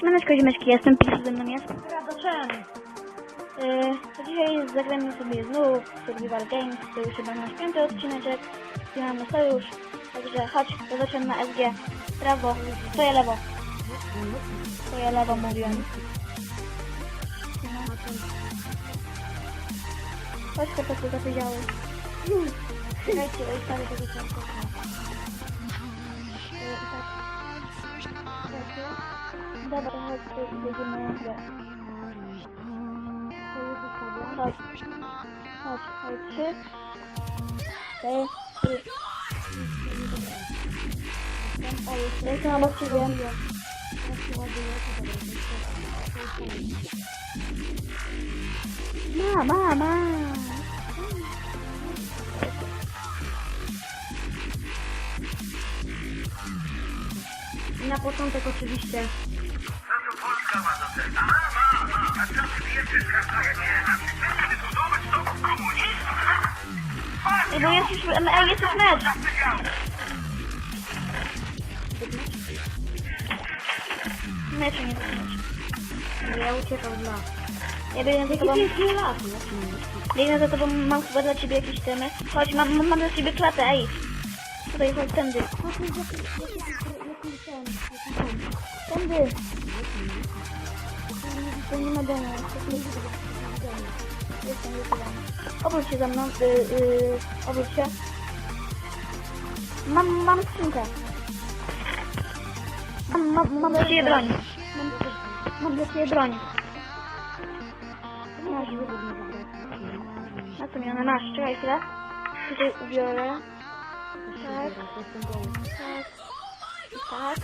Siemaneczko, ziomeczki, jestem Pixel, ze mną jest. Radoczem. Yy, to dzisiaj zagramy sobie znów Survival Games, to już chyba nasz piąty odcineczek, mamy sojusz, także chodź, to zaczynamy na SG. Prawo, twoje lewo, twoje lewo mówiłem. Chodź po prostu zapowiedziały. Czekajcie, stary, tego ciągu. Dobra, chodź, tu będziemy grać. Chodź. Chodź, chodź. Trzy. Cztery. Jestem obok ciebie. Ma, ma, ma. I na początek oczywiście. Ej, bo jest już, ej, jest już mecz. Meczu nie będzie. Ja uciekam dla. Ja biegnę za tobą. Jakie jest lat? Biegnę za tobą, mam chyba dla ciebie jakieś temy. Chodź, mam, mam, mam dla ciebie klatę, ej. Tutaj, chodź, tędy. Tędy. To nie ma domu. Jestem, jestem. Obróć się za mną, y, y, obróć się. Mam, mam skrzynkę. Mam, mam, mam dla ciebie broń. Mam, mam dla ciebie broń. Masz. Na co mi ona masz? Czekaj chwilę. Tutaj ubiorę. Tak, tak. Tak.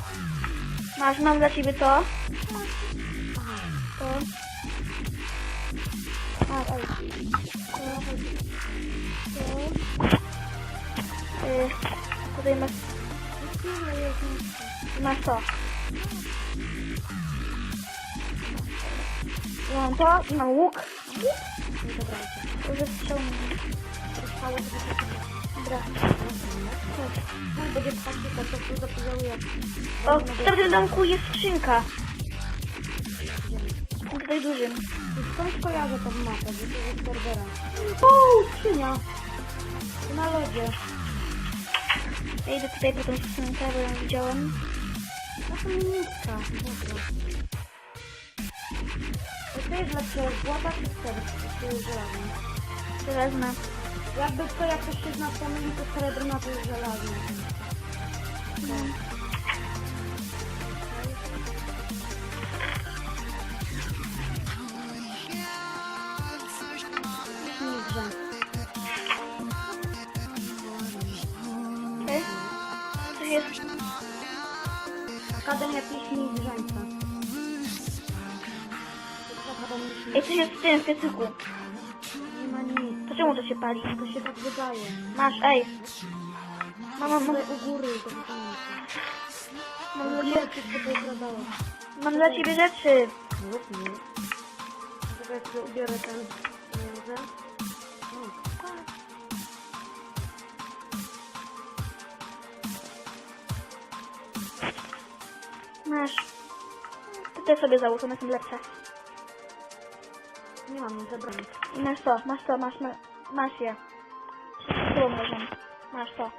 Masz, mam dla ciebie to. To. A, oj. To. To. Y, tutaj masz. Masz to. Mam to mam łuk. To zestrzał mi. Zostało sobie Dobra. Tak. Będzie taktyka, to tu zapowiaduję. O, w tamtym domku jest skrzynka. Tutaj dużym. Skąd kojarzę tą mapę, jest serwera? O, skrzynia. Na lodzie. Ja idę tutaj po tą skrzynkę, bo ją widziałem. Na to minutka. Dobra. To jest lepsze, złota czy serce? To jest żelazne. Żelazna. Jakby to jak ktoś się w kamieniu, to srebrna to jest żelazne. No. Akademia Pieśni i Grzańca. Ej, coś jest w tym, w piecyku. Nie ma nic. To czemu to się pali? To się tak wydaje. Masz, ej. Mam, mam, mam, u góry to wydaje. mam, dla ciebie, mam dla ciebie rzeczy. Czekaj, sobie ubiorę ten Masz. Te sobie załóż, one są lepsze. Nie mam nic zabrane. I masz to, masz to, masz, ma- masz je. Tobą leżą. Masz to.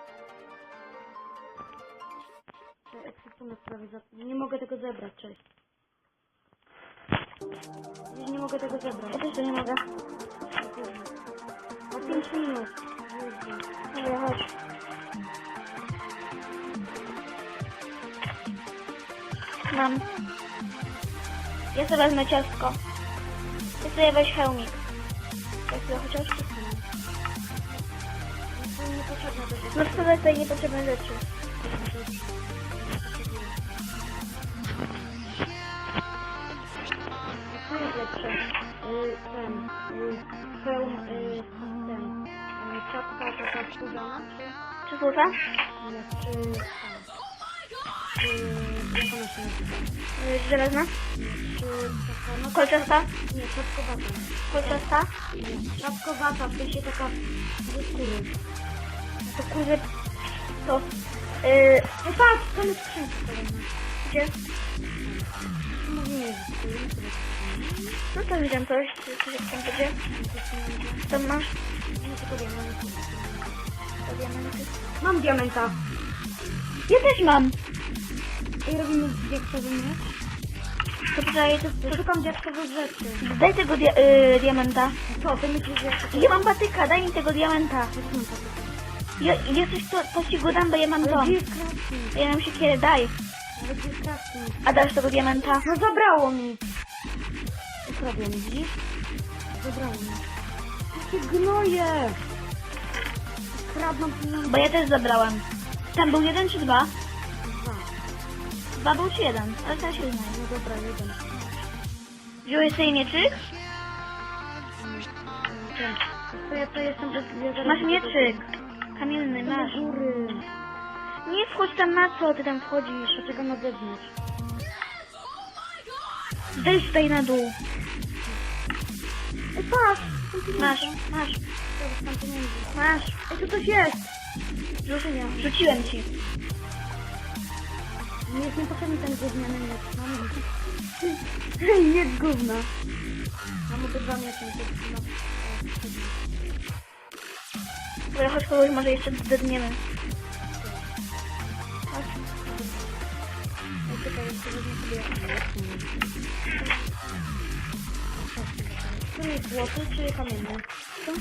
Nie mogę tego zebrać, cześć. Nie mogę tego Ja zebrać. też to nie mogę. O 5 minut. Dobra, chodź. Mam. Ja sobie wezmę ciastko. Ty sobie weź hełmik. Tak sobie chociaż. No wsadzaj tutaj niepotrzebne rzeczy. Co jest lepsze? Y, ten, y, hełm, y, ten, y, czapka taka skórzana, czy, Czy słucha? czy, ta, czy, jak Żelazna? No Kolczasta? nie, czapkowata. Kolczasta? Nie, czapkowata, w sensie taka ze. To kurde... To... Yy, No patrz, tam jest skrzynka kolejna. Gdzie? Mówię, że No to widziałem coś, coś coś tam będzie. Tam masz nie tylko diamenty. te diamenty. Mam diamenta. Ja też mam. I robimy diaksowy miecz. To tutaj, to, szukam diaksowych rzeczy. daj tego dia y, diamenta. Co, ty myślisz, że... Ja mam patyka, daj mi tego diamenta. Ja. Ja, coś to, to ci go dam, bo ja mam crafting? Ja mam siekierę, daj. A dasz tego diamenta? No zabrało mi. Mi, widzisz? Zabrało mi. Jakie gnoje! Kradną pieniądze. Bo ja też zabrałem. Tam był jeden czy? Dwa. Czy jeden? Ale teraz się znajdzie. No dobra, jeden. Wziąłeś sobie mieczyk? To ja to jestem... Zaraz Masz do mieczyk. Kamienny, masz. Do góry. Nie wchodź tam na co, ty tam wchodzisz. Dlaczego na zewnątrz? Zejdź tutaj na dół. Ej, patrz! Masz, masz, tam masz. Ej, tu coś jest! Rzuciłem ci. Nie jest niepotrzebny ten gówniany miecz. Mam miecz gówna. Mam obydwa miecze. no. Dobra, chodź kogoś może jeszcze zdedniemy. Chodź. Czekaj, jeszcze wezmę sobie... Tu jest złoty czy kamienny? Co?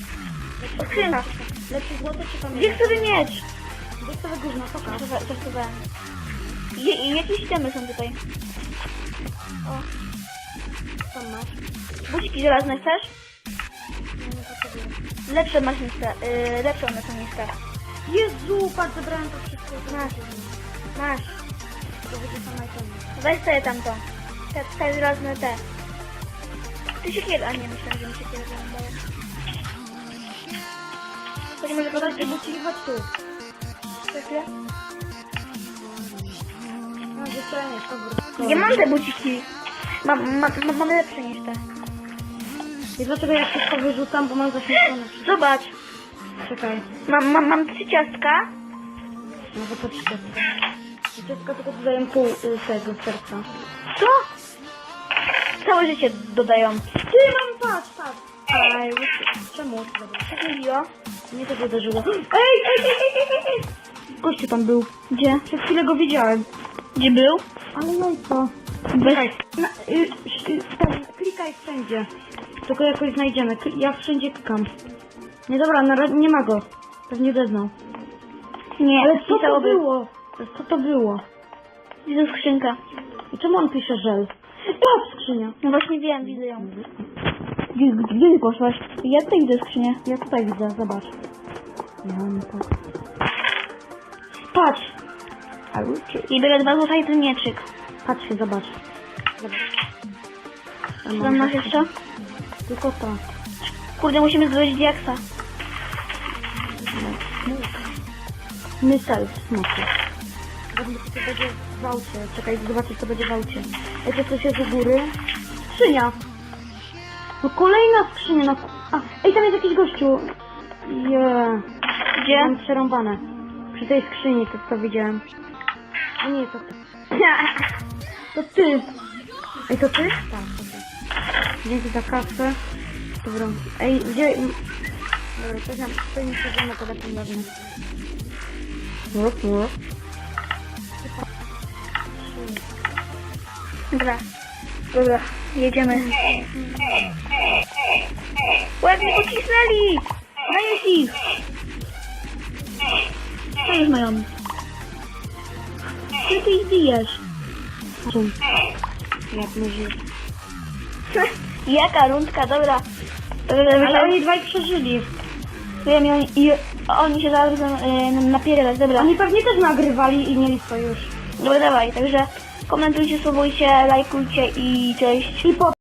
Skrzynka. Lepszy złoty czy kamienny? Gdzie sobie miecz? Gdzie sobie gówno? Pokaż. Zastosowałem. Je, i jakieś itemy są tutaj. O, Co masz? buciki żelazne chcesz? Lepsze masz niż te, yy, lepsze one są niż te. Jezu, patrz, zebrałem to wszystko. Masz. Masz. To będzie sama itemy. Weź sobie tamto. Te, te żelazne te. Ty się kiedy, a nie myślałem, że mi się kiedy wyglądało. To nie może podać Chodź, buciki, chodź tu. za chwilę? Dobra. Ja mam te buciki. Mam, mam, mam, mam lepsze niż te. I dlaczego ja wszystko wyrzucam, bo mam zaśmiecone wszystko. Zobacz. Czekaj. Mam, mam, mam trzy ciastka. No to to wszystko. Wszystko tylko dodaję pół y, tego serca. Co? Całe życie dodają. Ty, mam patrz, patrz. Aj, czemu? Dobra. Co dzieje? Mnie to uderzyło. Ej, ej, ej, ej, ej, ej. Gościu tam był. Gdzie? Przez chwilę go widziałem. Gdzie był? Ale jajco. Weź. Na, y, y, ten, klikaj wszędzie. Tylko jakoś znajdziemy. Kli- Ja wszędzie klikam. Nie dobra, na, ra- nie ma go. Pewnie zeznał. Nie, Ale co to pisałoby. było? Co to było? Widzę skrzynka. I czemu on pisze żel? Patrz, skrzynia. No właśnie wiem, widzę ją. Gdzie, gdzie ty poszłaś? Ja tutaj widzę skrzynię. Ja tutaj widzę, zobacz. Ja nie to. Patrz! I biorę dwa złota i ten mieczyk. Patrz się, zobacz. Zobacz. Co tam masz jeszcze? Tylko to. Kurde, musimy zdobyć diaksa. Mysel, smoki. Zobaczmy, co to będzie w aucie. Czekaj, zobaczę, co będzie w aucie. Wiecie, coś jest u góry? Skrzynia! No kolejna skrzynia, no. A, ej, tam jest jakiś gościu. Je. Gdzie? Mam przerąbane. Przy tej skrzyni, to co widziałem. A nie, to ty. To ty! Ej, to ty? Tak, to ty. Dzięki za kasę. Dobra. Ej, gdzie... Dobra, coś nam... To nie siedzimy, telefon ważny. Rup, rup. Dobra. Dobra, jedziemy. Ładnie pocisnęli! Dajesz ich! Co już mają? Gdzie ty ich bijesz? Czym? Jak myślisz? Jaka rundka, dobra. Ale oni dwaj przeżyli. Wiem, i oni, i oni się zaraz e, napierać, dobra. Oni pewnie też nagrywali i mieli sojusz. Dobra, dawaj, także komentujcie, subujcie, lajkujcie i cześć. I po